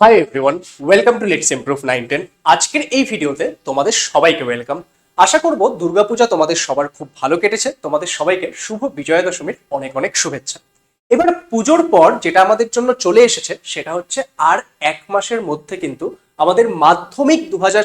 Hi everyone welcome to let's improve nine ten আজকের এই ভিডিওতে তোমাদের সবাইকে ওয়েলকাম আশা করব দুর্গাপূজা তোমাদের সবার খুব ভালো কেটেছে, তোমাদের সবাইকে শুভ বিজয়া দশমীর অনেক অনেক শুভেচ্ছা। এবার পুজোর পর যেটা আমাদের জন্য চলে এসেছে, সেটা হচ্ছে আর এক মাসের মধ্যে কিন্তু আমাদের মাধ্যমিক দু হাজার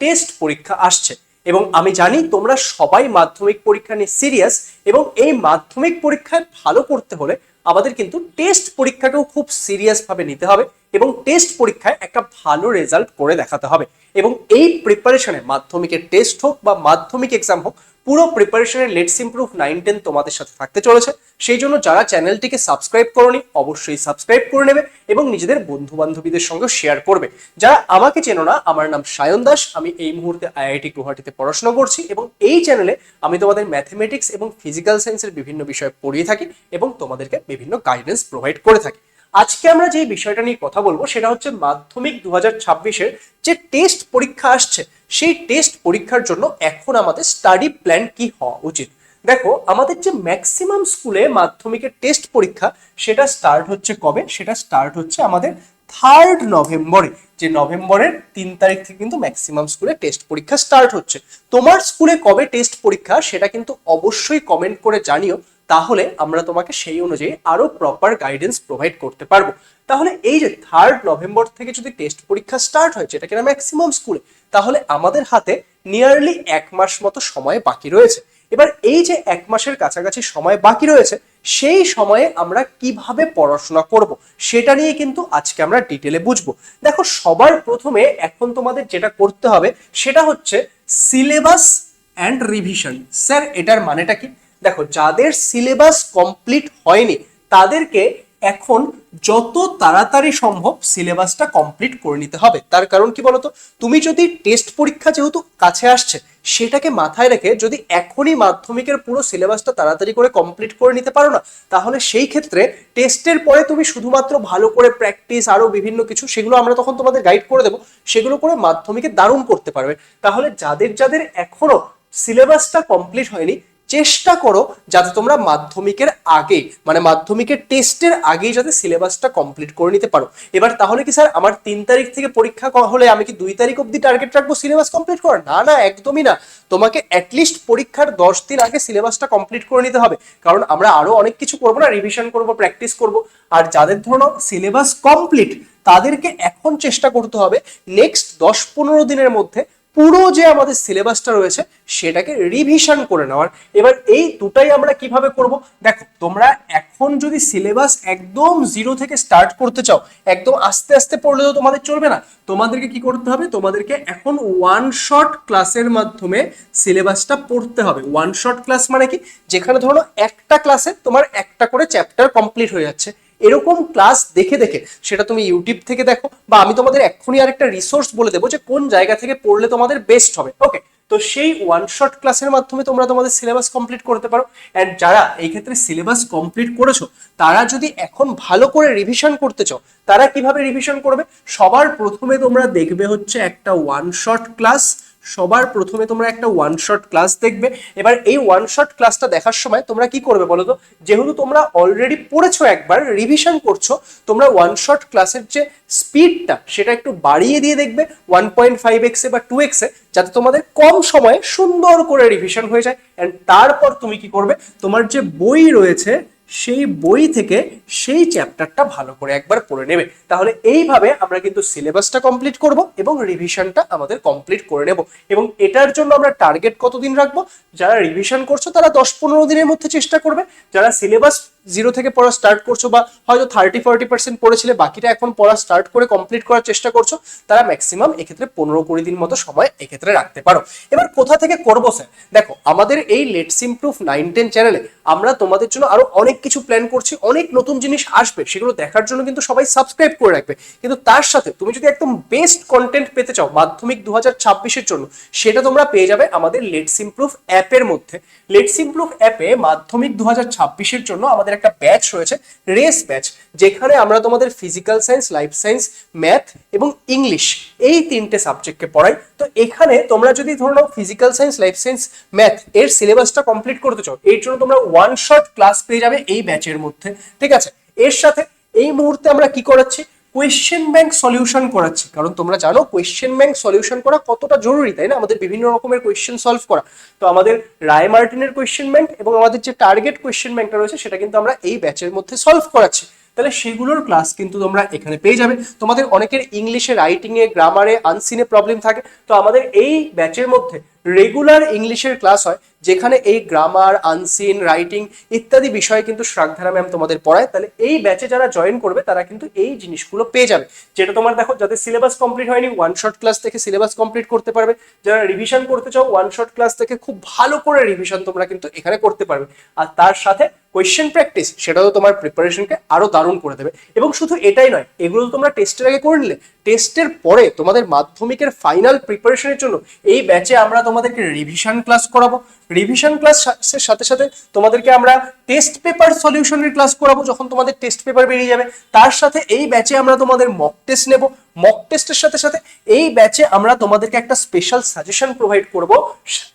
টেস্ট পরীক্ষা আসছে। এবং আমি জানি তোমরা সবাই মাধ্যমিক পরীক্ষা নিয়ে সিরিয়াস এবং এই মাধ্যমিক পরীক্ষায় ভালো করতে হলে আমাদের কিন্তু টেস্ট পরীক্ষাটাও খুব সিরিয়াস ভাবে নিতে হবে এবং টেস্ট পরীক্ষায় একটা ভালো রেজাল্ট করে দেখাতে হবে। এবং এই প্রিপারেশনে মাধ্যমিকের টেস্ট হোক বা মাধ্যমিক এক্সাম হোক পুরো প্রিপারেশনের লেটস ইমপ্রুভ নাইন টেন তোমাদের সাথে থাকতে চলেছে। সেই জন্য যারা চ্যানেলটিকে সাবস্ক্রাইব করনি, অবশ্যই সাবস্ক্রাইব করে নেবে এবং নিজেদের বন্ধু বান্ধবীদের সঙ্গে শেয়ার করবে। যারা আমাকে চেনো না, আমার নাম সায়ন দাস, আমি এই মুহূর্তে আইআইটি গুয়াহাটিতে পড়াশোনা করছি এবং এই চ্যানেলে আমি তোমাদের ম্যাথমেটিক্স এবং ফিজিক্যাল সায়েন্সের বিভিন্ন বিষয় পড়িয়ে থাকি এবং তোমাদেরকে বিভিন্ন গাইডেন্স প্রোভাইড করে থাকি। আজকে আমরা যে বিষয়টা নিয়ে কথা বলব সেটা হচ্ছে মাধ্যমিক দু হাজার যে টেস্ট পরীক্ষা আসছে, সেই টেস্ট পরীক্ষার জন্য এখন আমাদের স্টাডি প্ল্যান কি হওয়া উচিত? দেখো, আমাদের যে ম্যাক্সিমাম স্কুলে মাধ্যমিকের টেস্ট পরীক্ষা, সেটা স্টার্ট হচ্ছে কবে? সেটা স্টার্ট হচ্ছে আমাদের থার্ড নভেম্বরে, যে নভেম্বরের তিন তারিখ থেকে কিন্তু ম্যাক্সিমাম স্কুলে টেস্ট পরীক্ষা স্টার্ট হচ্ছে। তোমার স্কুলে কবে টেস্ট পরীক্ষা, সেটা কিন্তু অবশ্যই কমেন্ট করে জানিও। তাহলে আমরা তোমাকে সেই অনুযায়ী আরও প্রপার গাইডেন্স প্রোভাইড করতে পারব। তাহলে এই যে থার্ড নভেম্বর থেকে যদি টেস্ট পরীক্ষা স্টার্ট হয় যেটা কিনা ম্যাক্সিমাম স্কুলে তাহলে আমাদের হাতে নিয়ারলি এক মাস মতো সময় বাকি রয়েছে। এবার এই যে এক মাসের কাছাকাছি সময় বাকি রয়েছে, সেই সময়ে আমরা কীভাবে পড়াশোনা করব, সেটা নিয়ে কিন্তু আজকে আমরা ডিটেলে বুঝব। দেখো, সবার প্রথমে এখন তোমাদের যেটা করতে হবে, সেটা হচ্ছে সিলেবাস অ্যান্ড রিভিশন স্যার, এটার মানেটা কি? দেখো, যাদের সিলেবাস কমপ্লিট হয়নি, তাদেরকে এখন যত তাড়াতাড়ি সম্ভব সিলেবাসটা কমপ্লিট করে নিতে হবে। তার কারণ কি বলতো? তুমি যদি টেস্ট পরীক্ষা যেহেতু কাছে আসছে, সেটাকে মাথায় রেখে যদি এখনই মাধ্যমিকের পুরো সিলেবাসটা তাড়াতাড়ি করে কমপ্লিট করে নিতে পারো না, তাহলে সেই ক্ষেত্রে টেস্টের পরে তুমি শুধুমাত্র ভালো করে প্র্যাকটিস আরও বিভিন্ন কিছু, সেগুলো আমরা তখন তোমাদের গাইড করে দেবো, সেগুলো করে মাধ্যমিকে দারুণ করতে পারবে। তাহলে যাদের যাদের এখনও সিলেবাসটা কমপ্লিট হয়নি চেষ্টা করো যাতে তোমরা মাধ্যমিকের আগে মানে মাধ্যমিকের টেস্টের আগেই যাতে সিলেবাসটা কমপ্লিট করে নিতে পারো। এবার তাহলে কি স্যার, আমার তিন তারিখ থেকে পরীক্ষা হলে আমি কি দুই তারিখ অবধি টার্গেট রাখব সিলেবাস কমপ্লিট করার? না না, একদমই না। তোমাকে অ্যাটলিস্ট পরীক্ষার দশ দিন আগে সিলেবাসটা কমপ্লিট করে নিতে হবে। কারণ আমরা আরও অনেক কিছু করব না রিভিশন করব প্র্যাকটিস করব। আর যাদের ধরো সিলেবাস কমপ্লিট তাদেরকে এখন চেষ্টা করতে হবে নেক্সট দশ পনেরো দিনের মধ্যে পুরো যে আমাদের সিলেবাসটা রয়েছে সেটাকে রিভিশন করে নেওয়ার। এবার এই দুটাই আমরা কীভাবে করব? দেখো, তোমরা এখন যদি সিলেবাস একদম জিরো থেকে স্টার্ট করতে চাও, একদম আস্তে আস্তে পড়লে তো তোমাদের চলবে না। তোমাদেরকে কি করতে হবে? তোমাদেরকে এখন ওয়ান শট ক্লাসের মাধ্যমে সিলেবাসটা পড়তে হবে। ওয়ান শট ক্লাস মানে কি? যেখানে ধরো একটা ক্লাসে তোমার একটা করে চ্যাপ্টার কমপ্লিট হয়ে যাচ্ছে। এরকম ক্লাস দেখে দেখে, সেটা তুমি ইউটিউব থেকে দেখো, বা আমি তোমাদের এক্ষুনি আরেকটা রিসোর্স বলে দেবো যে কোন জায়গা থেকে পড়লে তোমাদের বেস্ট হবে। ওকে তো সেই ওয়ান শট ক্লাসের মাধ্যমে তোমরা তোমাদের সিলেবাস কমপ্লিট করতে পারো। অ্যান্ড যারা এই ক্ষেত্রে সিলেবাস কমপ্লিট করেছ, তারা যদি এখন ভালো করে রিভিশন করতে চাও, তারা কীভাবে রিভিশন করবে? সবার প্রথমে তোমরা দেখবে হচ্ছে একটা ওয়ান শট ক্লাস সবার প্রথমে তোমরা একটা ওয়ান শট ক্লাস দেখবে। এবার এই ওয়ান শট ক্লাসটা দেখার সময় তোমরা কি করবে বলো তো? যেহেতু তোমরা অলরেডি পড়েছো একবার রিভিশন করছ, তোমরা ওয়ান শট ক্লাসের যে স্পিডটা সেটা একটু বাড়িয়ে দিয়ে দেখবে ওয়ান পয়েন্ট ফাইভ এক্সে বা টু এক্সে যাতে তোমাদের কম সময়ে সুন্দর করে রিভিশন হয়ে যায়। অ্যান্ড তারপর তুমি কি করবে? তোমার যে বই রয়েছে সেই বই থেকে সেই চ্যাপ্টারটা ভালো করে একবার পড়ে নেবে। তাহলে এইভাবে আমরা কিন্তু সিলেবাসটা কমপ্লিট করব এবং রিভিশনটা আমাদের কমপ্লিট করে নেব। এবং এটার জন্য আমরা টার্গেট কতদিন রাখব? যারা রিভিশন করছ তারা দশ পনেরো দিনের মধ্যে চেষ্টা করবে। যারা সিলেবাস জিরো থেকে পড়া স্টার্ট করছ বা হয়তো থার্টি ফর্টি পার্সেন্ট পড়েছিলে, বাকিটা এখন পড়া স্টার্ট করে কমপ্লিট করার চেষ্টা করছ, তারা ম্যাক্সিমাম এক্ষেত্রে পনেরো কুড়ি দিন মতো সময় এক্ষেত্রে রাখতে পারো। এবার কোথা থেকে করব স্যার দেখো, আমাদের এই লেটস ইমপ্রুভ নাইন টেন চ্যানেলে আমরা তোমাদের জন্য আরও অনেক কিছু প্ল্যান করছি, অনেক নতুন জিনিস আসবে, সেগুলো দেখার জন্য কিন্তু সবাই সাবস্ক্রাইব করে রাখবে। কিন্তু তার সাথে তুমি যদি একদম বেস্ট কন্টেন্ট পেতে চাও, মাধ্যমিক দু হাজার ছাব্বিশের জন্য, সেটা তোমরা পেয়ে যাবে আমাদের লেটস ইমপ্রুভ অ্যাপের মধ্যে। লেটস ইমপ্রুভ অ্যাপে মাধ্যমিক দু হাজার ছাব্বিশের জন্য আমাদের একটা ব্যাচ রয়েছে রেস ব্যাচ যেখানে আমরা তোমাদের physical science life science math এবং ইংলিশ এই তিনটে সাবজেক্টকে পড়াই। তো এখানে তোমরা যদি ধরো physical science life science math এর সিলেবাসটা কমপ্লিট করতে চাও, এর জন্য তোমরা ওয়ান শট ক্লাস পেয়ে যাবে এই ব্যাচের মধ্যে, ঠিক আছে? এর সাথে এই মুহূর্তে আমরা কি করাচ্ছি? কোয়েশ্চেন ব্যাংক সলিউশন করাচ্ছি। কারণ তোমরা জানো কোয়েশ্চেন ব্যাংক সলিউশন করা কতটা জরুরি, তাই না? আমাদের বিভিন্ন রকমের কোয়েশ্চেন সলভ করা। তো আমাদের রায় মার্টিনের কোয়েশ্চেন ব্যাংক এবং আমাদের যে টার্গেট কোয়েশ্চেন ব্যাংকটা রয়েছে, সেটা কিন্তু আমরা এই ব্যাচের মধ্যে সলভ করাচ্ছি। তাহলে সেগুলোর ক্লাস কিন্তু তোমরা এখানে পেয়ে যাবে। তোমাদের অনেকের ইংলিশে রাইটিং এ গ্রামারে আনসিনে প্রবলেম থাকে। তো আমাদের এই ব্যাচের মধ্যে রেগুলার ইংলিশের ক্লাস হয়। যেখানে এই গ্রামার আনসিন রাইটিং ইত্যাদি বিষয়ে কিন্তু শ্রাগধারা ম্যাম তোমাদের পড়ায়, তাহলে এই ব্যাচে যারা জয়েন করবে, তারা কিন্তু এই জিনিসগুলো পেয়ে যাবে। যেটা তোমার দেখো যাদের সিলেবাস কমপ্লিট হয়নি ওয়ান শর্ট ক্লাস থেকে সিলেবাস কমপ্লিট করতে পারবে। যারা রিভিশন করতে চাও ওয়ান শর্ট ক্লাস থেকে খুব ভালো করে রিভিশন তোমরা কিন্তু এখানে করতে পারবে। আর তার সাথে কোয়েশ্চেন প্র্যাকটিস সেটাও তোমার প্রিপারেশনকে আরও দারুণ করে দেবে। এবং শুধু এটাই নয়, এগুলো তো তোমরা টেস্টের আগে করে নিলে। টেস্টের পরে তোমাদের মাধ্যমিকের ফাইনাল প্রিপারেশনের জন্য এই ব্যাচে আমরা তোমাদেরকে রিভিশন ক্লাস করাবো। রিভিশন ক্লাসের সাথে সাথে তোমাদেরকে আমরা টেস্ট পেপার সলিউশনের ক্লাস করাবো যখন তোমাদের টেস্ট পেপার বেরিয়ে যাবে। তার সাথে এই ব্যাচে আমরা তোমাদের মক টেস্ট নেব। মক টেস্টের সাথে সাথে এই ব্যাচে আমরা তোমাদেরকে একটা স্পেশাল সাজেশন প্রোভাইড করব।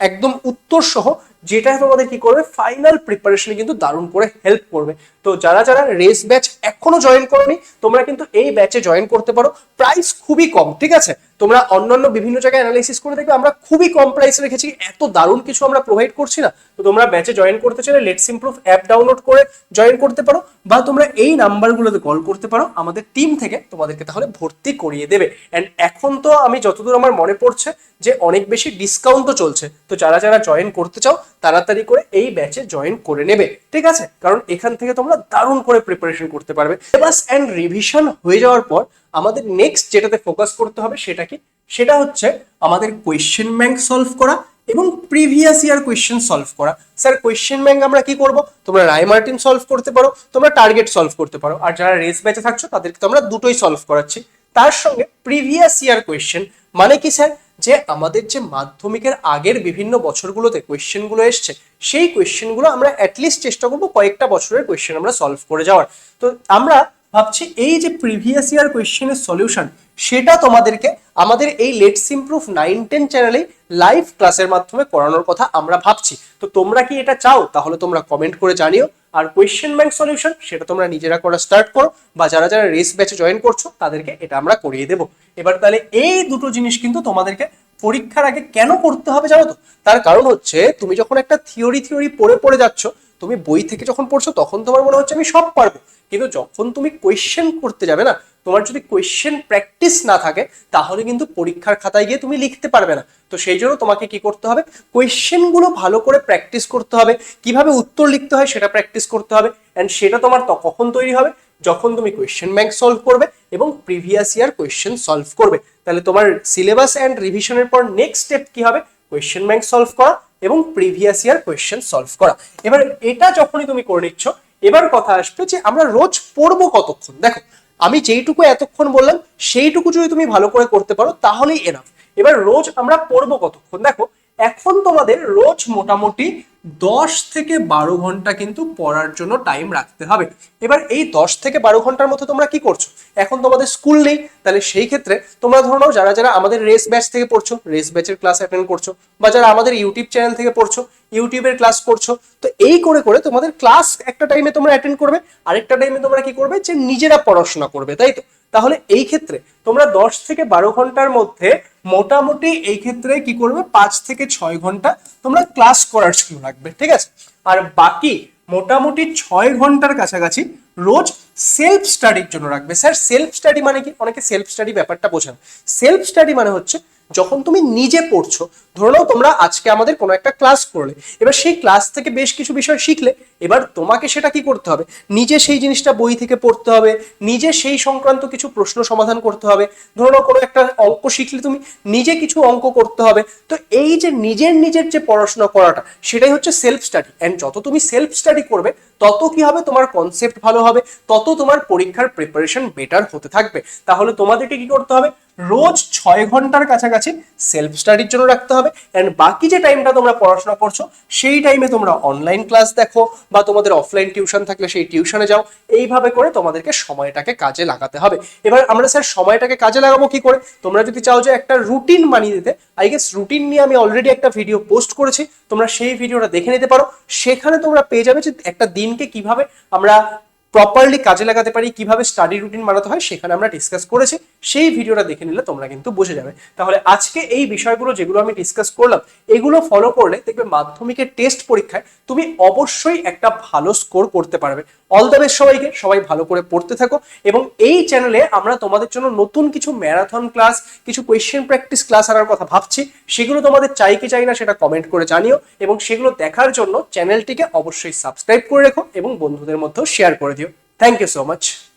একদম উত্তর সহ, যেটা তোমাদের কি করবে? ফাইনাল প্রিপারেশনে কিন্তু দারুণ করে হেল্প করবে। তো যারা যারা রেস ব্যাচ এখনও জয়েন করনি, তোমরা কিন্তু এই ব্যাচে জয়েন করতে পারো। প্রাইস খুবই কম, ঠিক আছে? তোমরা অন্যান্য বিভিন্ন জায়গায় অ্যানালাইসিস করে দেখবে, আমরা খুবই কম প্রাইসে রেখেছি, এত দারুণ কিছু আমরা প্রোভাইড করছি না। তো তোমরা ব্যাচে জয়েন করতে চাইলে লেটস ইমপ্রুভ অ্যাপ ডাউনলোড করে জয়েন করতে পারো, বা তোমরা এই নাম্বারগুলোতে কল করতে পারো, আমাদের টিম থেকে তোমাদেরকে তাহলে ভর্তি করিয়ে দেবে। অ্যান্ড এখন তো আমি যতদূর আমার মনে পড়ছে যে অনেক বেশি ডিসকাউন্টও চলছে। তো যারা যারা জয়েন করতে চাও তাড়াতাড়ি করে এই ব্যাচে জয়েন করে নেবে, ঠিক আছে? কারণ এখান থেকে তোমরা দারুণ করে প্রিপারেশন করতে পারবে। সিলেবাস অ্যান্ড রিভিশন হয়ে যাওয়ার পর আমাদের নেক্সট যেটাতে ফোকাস করতে হবে সেটা কি? সেটা হচ্ছে আমাদের কোয়েশ্চেন ব্যাংক সলভ করা এবং প্রিভিয়াস ইয়ার কোয়েশ্চেন সলভ করা। স্যার কোয়েশ্চেন ব্যাংক আমরা কি করব? তোমরা রায় মার্টিন সলভ করতে পারো, তোমরা টার্গেট সলভ করতে পারো। আর যারা রেস ব্যাচে থাকছো, তাদেরকে তো আমরা দুটোই সলভ করাচ্ছি। তার সঙ্গে প্রিভিয়াস ইয়ার কোয়েশ্চেন মানে কি, স্যার? যে আমাদের যে মাধ্যমিকের আগের বিভিন্ন বছরগুলোতে কোয়েশ্চেনগুলো এসছে, সেই কোয়েশ্চেনগুলো আমরা অ্যাটলিস্ট চেষ্টা করব কয়েকটা বছরের কোয়েশ্চেন আমরা সলভ করে যাওয়ার। তো আমরা ভাবছি এই যে প্রিভিয়াস ইয়ার কোয়েশ্চেনের সলিউশন সেটা তোমাদেরকে আমাদের এই লেটস ইমপ্রুভ নাইন টেন চ্যানেলে লাইভ ক্লাসের মাধ্যমে করানোর কথা আমরা ভাবছি। তো তোমরা কি এটা চাও? তাহলে তোমরা কমেন্ট করে জানিও। আর কোয়েশ্চেন ব্যাংক সলিউশন সেটা তোমরা নিজেরা করা স্টার্ট করো বা যারা যারা রেস ব্যাচে জয়েন করছ, তাদেরকে এটা আমরা করিয়ে দেবো। এবার তাহলে এই দুটো জিনিস কিন্তু তোমাদেরকে পরীক্ষার আগে কেন করতে হবে জানো তো? তার কারণ হচ্ছে, তুমি যখন একটা থিওরি থিওরি পড়ে পড়ে যাচ্ছ তুমি বই থেকে যখন পড়ছো, তখন তোমার মনে হচ্ছে আমি সব পারব। কিন্তু যখন তুমি কোয়েশ্চেন করতে যাবে না, তোমার যদি কোয়েশ্চেন প্র্যাকটিস না থাকে, তাহলে কিন্তু পরীক্ষার খাতায় গিয়ে তুমি লিখতে পারবে না। তো সেই জন্য তোমাকে কি করতে হবে? কোয়েশ্চেনগুলো ভালো করে প্র্যাকটিস করতে হবে। কীভাবে উত্তর লিখতে হয় সেটা প্র্যাকটিস করতে হবে। অ্যান্ড সেটা তোমার কখন তৈরি হবে? যখন তুমি কোয়েশ্চেন ব্যাংক সলভ করবে এবং প্রিভিয়াস ইয়ার কোয়েশ্চেন সলভ করবে। তাহলে তোমার সিলেবাস অ্যান্ড রিভিশনের পর নেক্সট স্টেপ কি হবে? কোয়েশ্চেন ব্যাংক সলভ করা এবং প্রিভিয়াস ইয়ার কোয়েশ্চেন সলভ করা। এবার এটা যখনই তুমি করে নিচ্ছ, এবার কথা আসবে যে আমরা রোজ পড়ব কতক্ষণ। দেখো, আমি যেইটুকু এতক্ষণ বললাম, সেইটুকু যদি তুমি ভালো করে করতে পারো, তাহলেই এনাফ এবার রোজ আমরা পড়ব কতক্ষণ? দেখো, এখন তোমাদের রোজ মোটামুটি দশ থেকে বারো ঘণ্টা কিন্তু পড়ার জন্য টাইম রাখতে হবে। এবার এই দশ থেকে বারো ঘণ্টার মধ্যে তোমরা কি করছ? এখন তোমাদের স্কুল নেই, তাহলে সেই ক্ষেত্রে তোমরা ধরো যারা যারা আমাদের রেস ব্যাচ থেকে পড়ছো রেস ব্যাচের ক্লাস অ্যাটেন্ড করছ, বা যারা আমাদের ইউটিউব চ্যানেল থেকে পড়ছো ইউটিউবের ক্লাস করছ, তো এই করে করে তোমাদের ক্লাস একটা টাইমে তোমরা অ্যাটেন্ড করবে, আরেকটা টাইমে তোমরা কি করবে যে নিজেরা পড়াশোনা করবে, তাই তো? তাহলে এই ক্ষেত্রে তোমরা দশ থেকে বারো ঘণ্টার মধ্যে মোটামুটি এই ক্ষেত্রে কি করবে? পাঁচ থেকে ছয় ঘণ্টা তোমরা ক্লাস করার জন্য রাখবে, ঠিক আছে? আর বাকি মোটামুটি ছয় ঘণ্টার কাছাকাছি রোজ সেলফ স্টাডির জন্য রাখবে। স্যার সেলফ স্টাডি মানে কি? অনেকে সেলফ স্টাডি ব্যাপারটা বোঝান। সেলফ স্টাডি মানে হচ্ছে যখন তুমি নিজে পড়ছো, ধরে নাও তোমরা আজকে আমাদের কোনো একটা ক্লাস করলে, এবার সেই ক্লাস থেকে বেশ কিছু বিষয় শিখলে, এবার তোমাকে সেটা কি করতে হবে? নিজে সেই জিনিসটা বই থেকে পড়তে হবে, নিজে সেই সংক্রান্ত কিছু প্রশ্ন সমাধান করতে হবে, ধরে নাও কোনো একটা অঙ্ক শিখলে তুমি নিজে কিছু অঙ্ক করতে হবে। তো এই যে নিজের নিজের যে পড়াশোনা করাটা, সেটাই হচ্ছে সেলফ স্টাডি অ্যান্ড যত তুমি সেলফ স্টাডি করবে, তত কি হবে? তোমার কনসেপ্ট ভালো হবে, তত তোমার পরীক্ষার প্রিপারেশন বেটার হতে থাকবে। তাহলে তোমাদেরকে কি করতে হবে? রোজ ছয় ঘণ্টার কাছাকাছি সেলফ স্টাডির জন্য রাখতে হবে। অ্যান্ড বাকি যে টাইমটা তোমরা পড়াশোনা করছ, সেই টাইমে তোমরা অনলাইন ক্লাস দেখো বা তোমাদের অফলাইন টিউশন থাকলে সেই টিউশনে যাও। এইভাবে করে তোমাদেরকে সময়টাকে কাজে লাগাতে হবে। এবার আমরা স্যার সময়টাকে কাজে লাগাবো কি করে? তোমরা যদি চাও যে একটা রুটিন বানিয়ে দিতে আই গেস রুটিন নিয়ে আমি অলরেডি একটা ভিডিও পোস্ট করেছি, তোমরা সেই ভিডিওটা দেখে নিতে পারো। সেখানে তোমরা পেয়ে যাবে যে একটা দিনকে কীভাবে আমরা প্রপারলি কাজে লাগাতে পারি, কীভাবে স্টাডি রুটিন বানাতে হয় সেখানে আমরা ডিসকাস করেছি। সেই ভিডিওটা দেখে নিলে তোমরা কিন্তু বুঝে যাবে। তাহলে আজকে এই বিষয়গুলো যেগুলো আমি ডিসকাস করলাম, এগুলো ফলো করলে দেখবে মাধ্যমিকের টেস্ট পরীক্ষায় তুমি অবশ্যই একটা ভালো স্কোর করতে পারবে। অল দ্য বেস্ট সবাইকে, সবাই ভালো করে পড়তে থাকো এবং এই চ্যানেলে আমরা তোমাদের জন্য নতুন কিছু ম্যারাথন ক্লাস কিছু কোয়েশ্চেন প্র্যাকটিস ক্লাস আনার কথা ভাবছি। সেগুলো তোমাদের চাই কি চাই না সেটা কমেন্ট করে জানিও এবং সেগুলো দেখার জন্য চ্যানেলটিকে অবশ্যই সাবস্ক্রাইব করে রেখো এবং বন্ধুদের মধ্যেও শেয়ার করে দিও। Thank you so much.